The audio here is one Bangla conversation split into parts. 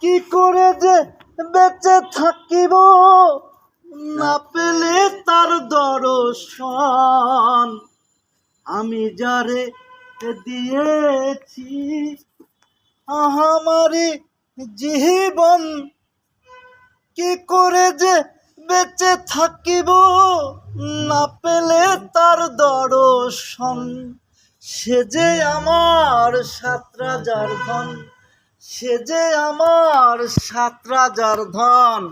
কি করে যে বেঁচে থাকিব? না পেলে তার দর্শন। আমি যারে দিয়েছি আমারি জীবন। কি করে যে বেঁচে থাকিব? না পেলে তার দর্শন। সে যে আমার সাত রাজার ধন। সে যে আমার সাত রাজার ধন,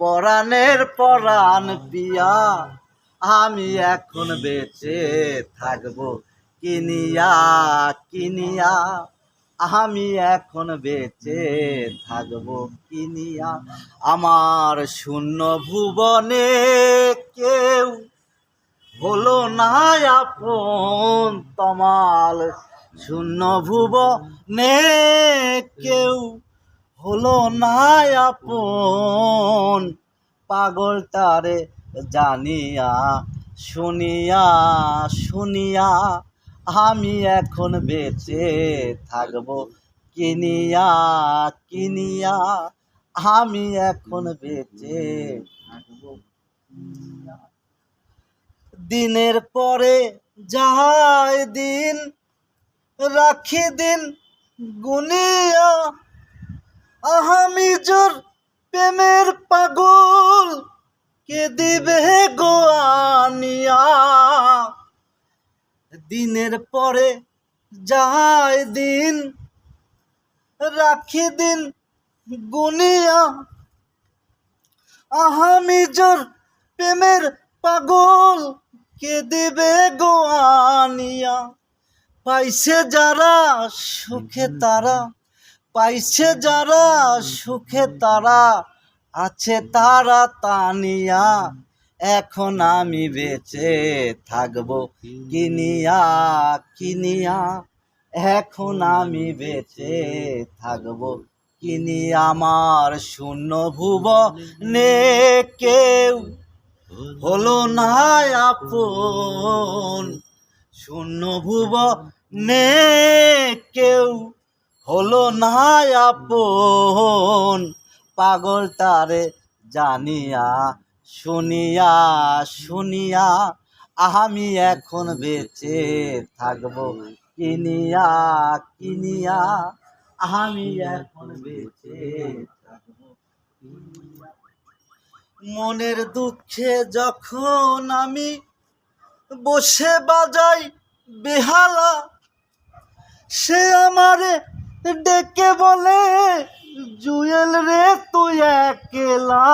পরাণের পরাণ পিয়া। আমি এখন বেঁচে থাকব, কিনিয়া কিনিয়া। আমি এখন বেঁচে থাকব, কিনিয়া। আমার শূন্য ভুবনে কেউ হলো না আপন তমাল শূন্য ভুব নে কেউ হলো না আপন। পাগল তারে জানিয়া, শুনিয়া শুনিয়া আমি এখন বেঁচে থাকব। কিনিয়া কিনিয়া আমি এখন বেঁচে থাকব। দিনের পরে যায় দিন রাখি দিন গুনিয়া। আহামি জোর প্রেমের পাগল, কে দিবে গোয়ানিয়া দিনের পরে যায় দিন, রাখি দিন গুনিয়া। আহামি জোর প্রেমের পাগল, কে দেবে গোয়ানিয়া পাইছে যারা সুখে তারা পাইছে যারা সুখে তারা আছে তারা তানিয়া। এখন আমি বেঁচে থাকব কিনিয়া কিনিয়া। এখন আমি বেঁচে থাকব কিনি আমার শূন্য ভুব নে কেউ। হলো না আপন শূন্য ভুব নে কেউ হলো না আপন। পাগল তারে জানিয়া, শুনিয়া শুনিয়া, আমি এখন বেঁচে থাকব। কিনিয়া কিনিয়া, আমি এখন বেঁচে থাকব। মনের দুঃখে যখন আমি বসে বাজাই বেহালা। সে আমারে ডেকে বলে, জুয়েল রে, তুই একলা।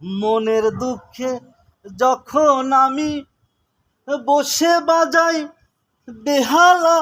মনের দুঃখে যখন আমি বসে বাজাই বেহালা